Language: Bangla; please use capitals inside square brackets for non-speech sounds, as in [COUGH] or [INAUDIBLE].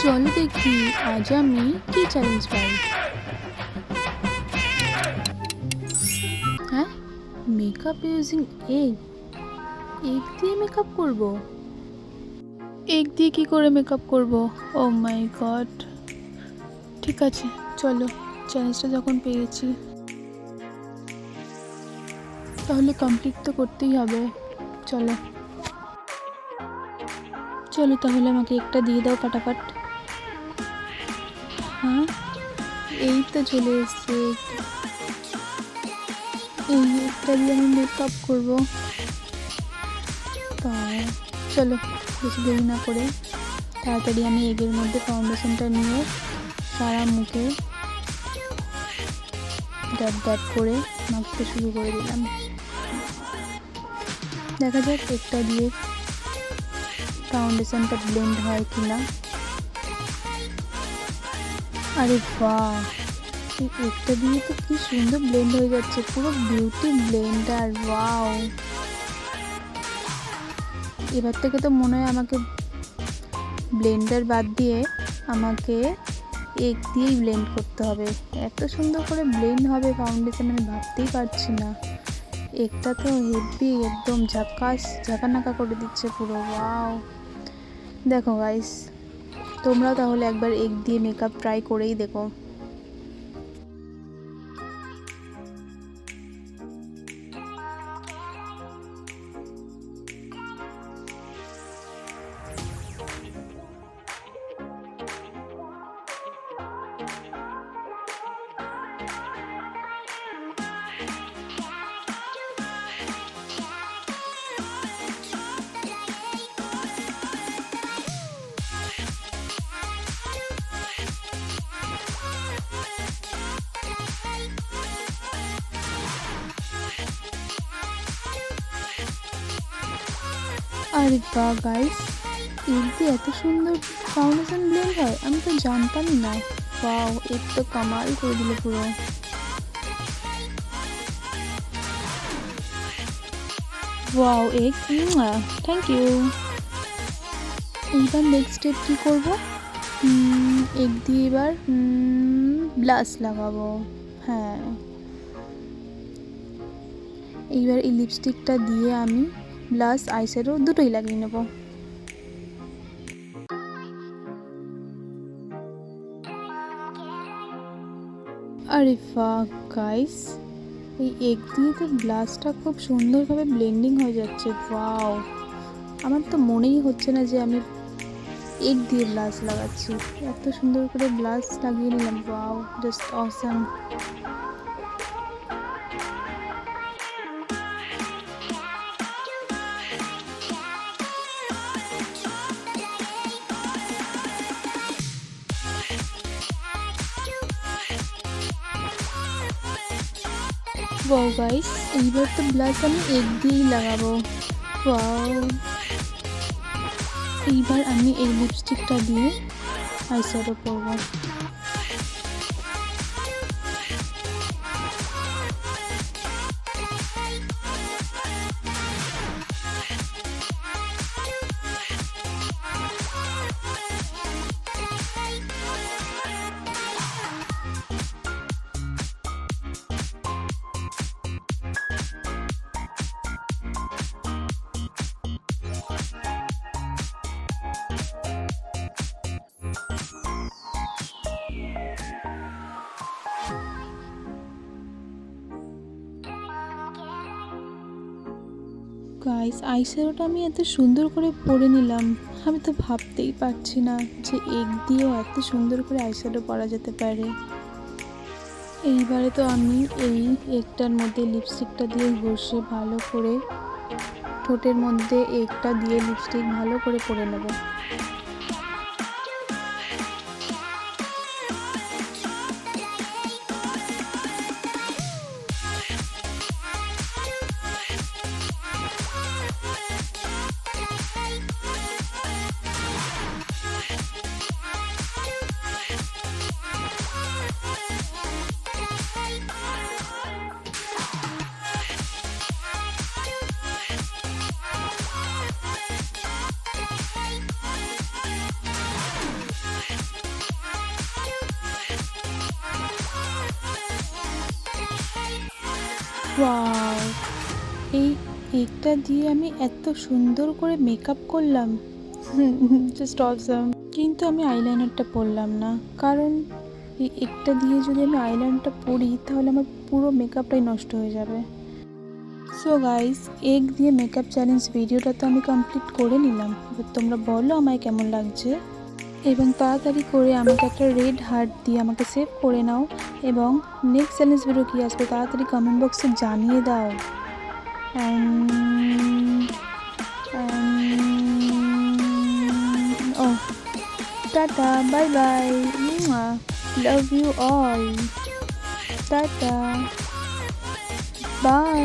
চলো দেখি আজ আমি কি চ্যালেঞ্জ পাই? হ্যাঁ মেকআপ ইউজিং এগ এগ দিয়ে মেকআপ করব? এগ দিয়ে কি করে মেকআপ করব? ও মাই গড ঠিক আছে, চলো চ্যালেঞ্জটা যখন পেয়েছি। তাহলে কমপ্লিট তো করতেই হবে। চলো। চলো তাহলে আমাকে একটা দিয়ে দাও ফাটাফাট। হ্যাঁ? এই তো চলে এসছে। এই একটা দিয়ে আমি মেকআপ করব। তা চলো, বেশি দেরি না করে তাড়াতাড়ি আমি এগের মধ্যে ফাউন্ডেশনটা নিয়ে সারা মুখে ড্যাব ড্যাব করে মাখতে শুরু করে দিলাম। দেখা যাক একটা দিয়ে ফাউন্ডেশনটা ব্লেন্ড হয় কি না আরে বাহ একটা দিয়ে তো কি সুন্দর ব্লেন্ড হয়ে যাচ্ছে, পুরো বিউটি ব্লেন্ডার ওয়াও এবার থেকে তো মনে হয় আমাকে ব্লেন্ডার বাদ দিয়ে আমাকে এক দিয়েই ব্লেন্ড করতে হবে। এত সুন্দর করে ব্লেন্ড হবে ফাউন্ডেশন আমি ভাবতেই পারছি না। একটা তো হেভি একদম ঝাকাস, ঝাঁকানাকা করে দিচ্ছে পুরো ওয়াও দেখো গাইস তোমরা তাহলে একবার এগ দিয়ে মেকআপ ট্রাই করেই দেখো। আরে বাহ গাইস এর দিয়ে এত সুন্দর ফাউন্ডেশন ব্লেন্ড হয়, আমি তো জানতামই না। ওয়াও এর তো কামাল করে দিল পুরো। ওয়াও এগ থ্যাংক ইউ এইবার নেক্সট স্টেপ কী করব? এগ দিয়ে এবার ব্লাশ লাগাবো। হ্যাঁ। এইবার এই লিপস্টিকটা দিয়ে আমি ব্লাশ আইশ্যাডো দুটোই লাগিয়ে নেব। আরে ফাক গাইস এই এগ দিয়ে তো ব্লাশটা খুব সুন্দরভাবে ব্লেন্ডিং হয়ে যাচ্ছে ওয়াও আমার তো মনেই হচ্ছে না যে আমি এগ দিয়ে ব্লাশ লাগাচ্ছি। এত সুন্দর করে ব্লাশ লাগিয়ে নিলাম wow just awesome wow guys এইবার তো ব্লাশ আমি এগ দিয়েই লাগাবো। ওয়াও এইবার আমি এই লিপস্টিকটা দিয়ে আইশ্যাডো করব। গাইস আইশ্যাডোটা আমি এত সুন্দর করে পরে নিলাম। আমি তো ভাবতেই পারছি না যে এগ দিয়েও এত সুন্দর করে আইশ্যাডো পরা যেতে পারে। এইবারে তো আমি এই একটার মধ্যে লিপস্টিকটা দিয়ে ঘষে ভালো করে ঠোঁটের মধ্যে এগটা দিয়ে লিপস্টিক ভালো করে পরে নেব। ওয়াও, এই একটা দিয়ে আমি এত সুন্দর করে মেকআপ করলাম। [LAUGHS] জাস্ট অসম কিন্তু আমি আইলাইনারটা পরলাম না। কারণ এই একটা দিয়ে যদি আমি আইলাইনারটা পরি, তাহলে আমার পুরো মেকআপটাই নষ্ট হয়ে যাবে। সো গাইস এগ দিয়ে মেকআপ চ্যালেঞ্জ ভিডিওটা তো আমি কমপ্লিট করে নিলাম। এবার তোমরা বলো, আমায় কেমন লাগছে? এবং তাড়াতাড়ি করে আমাকে একটা রেড হার্ট দিয়ে আমাকে সেভ করে নাও এবং নেক্সট চ্যালেঞ্জ ভিডিও কী আসবে তাড়াতাড়ি কমেন্ট বক্সে জানিয়ে দাও। ও tata bye bye love you all tata bye